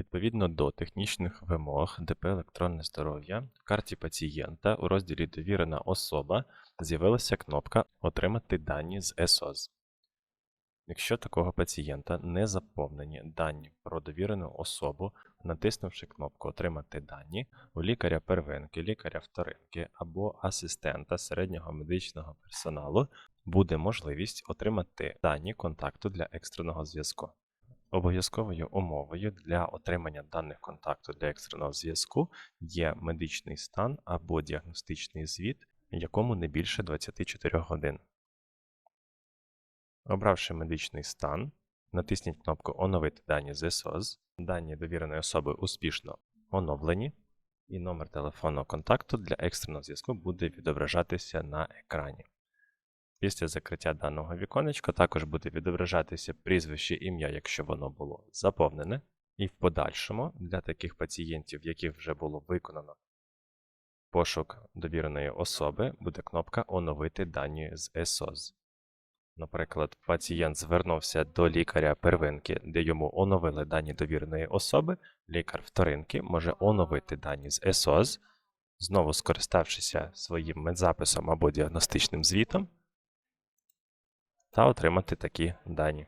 Відповідно до технічних вимог ДП «Електронне здоров'я» в карті пацієнта у розділі Довірена особа з'явилася кнопка Отримати дані з ЕСОЗ. Якщо такого пацієнта не заповнені дані про довірену особу, натиснувши кнопку Отримати дані, у лікаря первинки, лікаря вторинки або асистента середнього медичного персоналу буде можливість отримати дані контакту для екстреного зв'язку. Обов'язковою умовою для отримання даних контакту для екстреного зв'язку є медичний стан або діагностичний звіт, якому не більше 24 годин. Обравши медичний стан, натисніть кнопку Оновити дані з. Дані довіреної особи успішно оновлені, і номер телефонного контакту для екстреного зв'язку буде відображатися на екрані. Після закриття даного віконечка також буде відображатися прізвище ім'я, якщо воно було заповнене. І в подальшому для таких пацієнтів, яких вже було виконано пошук довіреної особи, буде кнопка Оновити дані з ЕСОЗ. Наприклад, пацієнт звернувся до лікаря первинки, де йому оновили дані довіреної особи, лікар вторинки може оновити дані з ЕСОЗ, знову скориставшися своїм медзаписом або діагностичним звітом, та отримати такі дані.